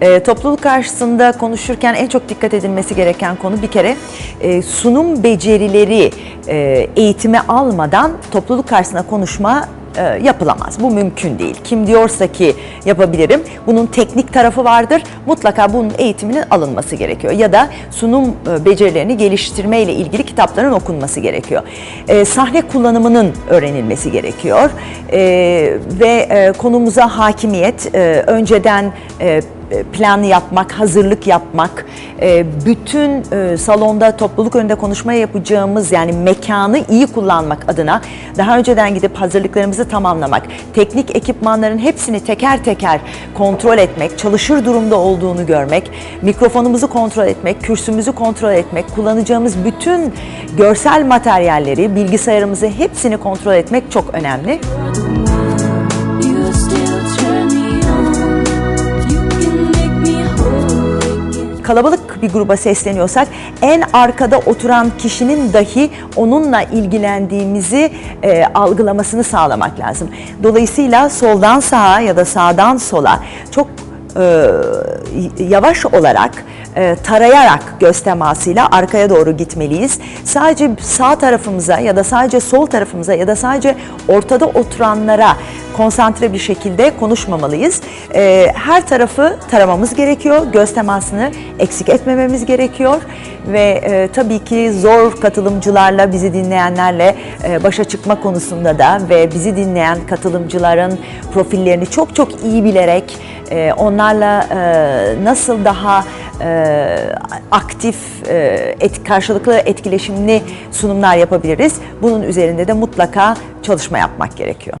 E, topluluk karşısında konuşurken en çok dikkat edilmesi gereken konu bir kere e, sunum becerileri e, eğitimi almadan topluluk karşısında konuşma e, yapılamaz. Bu mümkün değil. Kim diyorsa ki yapabilirim, bunun teknik tarafı vardır. Mutlaka bunun eğitiminin alınması gerekiyor. Ya da sunum e, becerilerini geliştirme ile ilgili kitapların okunması gerekiyor. E, sahne kullanımının öğrenilmesi gerekiyor. E, ve e, konumuza hakimiyet, e, önceden e, plan yapmak, hazırlık yapmak, e, bütün e, salonda topluluk önünde konuşma yapacağımız yani mekanı iyi kullanmak adına daha önceden gidip hazırlıklarımızı tamamlamak, teknik ekipmanların hepsini teker teker kontrol etmek, çalışır durumda olduğunu görmek, mikrofonumuzu kontrol etmek, kürsümüzü kontrol etmek, kullanacağımız bütün görsel materyalleri, bilgisayarımızı hepsini kontrol etmek çok önemli. You kalabalık bir gruba sesleniyorsak en arkada oturan kişinin dahi onunla ilgilendiğimizi e, algılamasını sağlamak lazım. Dolayısıyla soldan sağa ya da sağdan sola çok e, yavaş olarak e, tarayarak göz temasıyla arkaya doğru gitmeliyiz. Sadece sağ tarafımıza ya da sadece sol tarafımıza ya da sadece ortada oturanlara konsantre bir şekilde konuşmamalıyız. E, her tarafı taramamız gerekiyor. Göz temasını eksik etmememiz gerekiyor ve e, tabii ki zor katılımcılarla bizi dinleyenlerle e, başa çıkma konusunda da ve bizi dinleyen katılımcıların profillerini çok çok iyi bilerek e, onlarla e, nasıl daha e, aktif, e, et, karşılıklı etkileşimli sunumlar yapabiliriz. Bunun üzerinde de mutlaka çalışma yapmak gerekiyor.